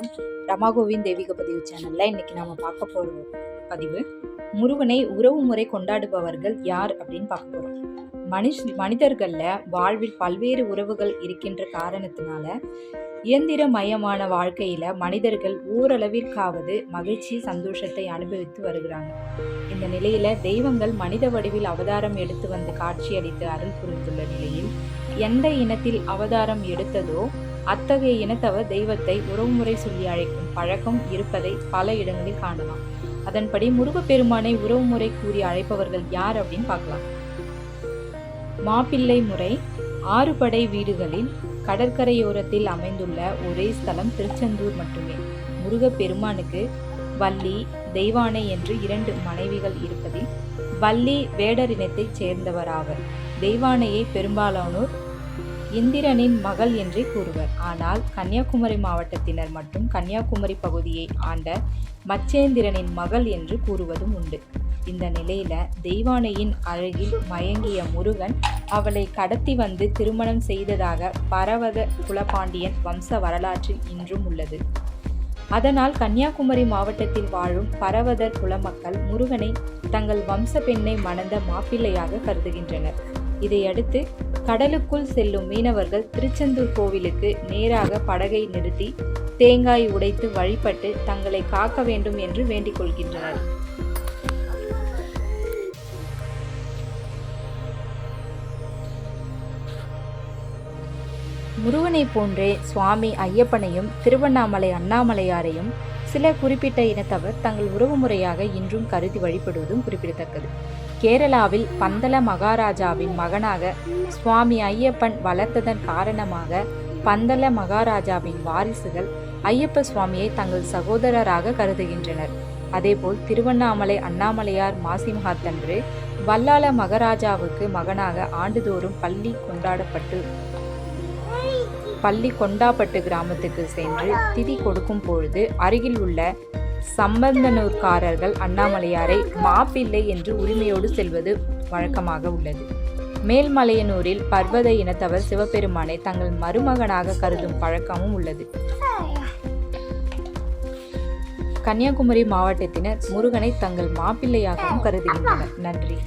வணக்கம். ரமாகோவின் தெய்வீக பதிவு சேனல்ல இன்னைக்கு நாம பார்க்க போற பதிவு முருகனை உறவு முறை கொண்டாடுபவர்கள் யார் அப்படின்னு பார்க்க போறோம். மனுஷ் மனிதர்கள்ல வாழ்வில் பல்வேறு உறவுகள் இருக்கின்ற காரணத்தினால இயந்திரமயமான வாழ்க்கையில மனிதர்கள் ஓரளவிற்காவது மகிழ்ச்சி சந்தோஷத்தை அனுபவித்து வருகிறாங்க. இந்த நிலையில தெய்வங்கள் மனித வடிவில் அவதாரம் எடுத்து வந்து காட்சியளித்து அருள் புரிந்துள்ள நிலையில் எந்த இனத்தில் அவதாரம் எடுத்ததோ அத்தகைய இனத்தவர் தெய்வத்தை உறவுமுறை சொல்லி அழைக்கும் பழக்கம் இருப்பதை பல இடங்களில் காணலாம். அதன்படி முருகப்பெருமானை உறவுமுறை கூறி அழைப்பவர்கள் யார் அப்படின்னு பார்க்கலாம். மாப்பிள்ளை முறை ஆறுபடை வீடுகளில் கடற்கரையோரத்தில் அமைந்துள்ள ஒரே ஸ்தலம் திருச்செந்தூர் மட்டுமே. முருகப்பெருமானுக்கு வள்ளி தெய்வானை என்று இரண்டு மனைவிகள் இருப்பதில் வள்ளி வேடர் இனத்தைச் சேர்ந்தவராவர். தெய்வானையை பெரும்பாலானோர் இந்திரனின் மகள் என்றே கூறுவர். ஆனால் கன்னியாகுமரி மாவட்டத்தினர் மட்டும் கன்னியாகுமரி பகுதியை ஆண்ட மச்சேந்திரனின் மகள் என்று கூறுவதும் உண்டு. இந்த நிலையில தெய்வானையின் அழகில் மயங்கிய முருகன் அவளை கடத்தி வந்து திருமணம் செய்ததாக பரவத குலபாண்டியன் வம்ச வரலாற்றில் இன்றும் உள்ளது. அதனால் கன்னியாகுமரி மாவட்டத்தில் வாழும் பரவதர் குலமக்கள் முருகனை தங்கள் வம்ச பெண்ணை மணந்த மாப்பிள்ளையாக கருதுகின்றனர். இதையடுத்து கடலுக்குள் செல்லும் மீனவர்கள் திருச்செந்தூர் கோவிலுக்கு நேராக படகை நிறுத்தி தேங்காய் உடைத்து வழிபட்டு தங்களை காக்க வேண்டும் என்று வேண்டிக் கொள்கின்றனர். முருகனை போன்றே சுவாமி ஐயப்பனையும் திருவண்ணாமலை அண்ணாமலையாரையும் சில குறிப்பிட்ட இனத்தவர் தங்கள் உறவு முறையாக இன்றும் கருதி வழிபடுவதும் குறிப்பிடத்தக்கது. கேரளாவில் பந்தல மகாராஜாவின் மகனாக சுவாமி ஐயப்பன் வளர்த்ததன் காரணமாக பந்தல மகாராஜாவின் வாரிசுகள் ஐயப்ப சுவாமியை தங்கள் சகோதரராக கருதுகின்றனர். அதேபோல் திருவண்ணாமலை அண்ணாமலையார் மாசிமகாத்தன்று வல்லாள மகாராஜாவுக்கு மகனாக ஆண்டுதோறும் பள்ளி கொண்டாடப்பட்டு பள்ளி கொண்டாப்பட்டு கிராமத்துக்கு சென்று திதி கொடுக்கும் பொழுது அருகில் உள்ள சம்பந்தனூர்காரர்கள் அண்ணாமலையாரை மாப்பிள்ளை என்று உரிமையோடு செல்வது வழக்கமாக உள்ளது. மேல்மலையனூரில் பர்வத இனத்தவர் சிவபெருமானை தங்கள் மருமகனாக கருதும் பழக்கமும் உள்ளது. கன்னியாகுமரி மாவட்டத்தினர் முருகனை தங்கள் மாப்பிள்ளையாகவும் கருதுகின்றனர். நன்றி.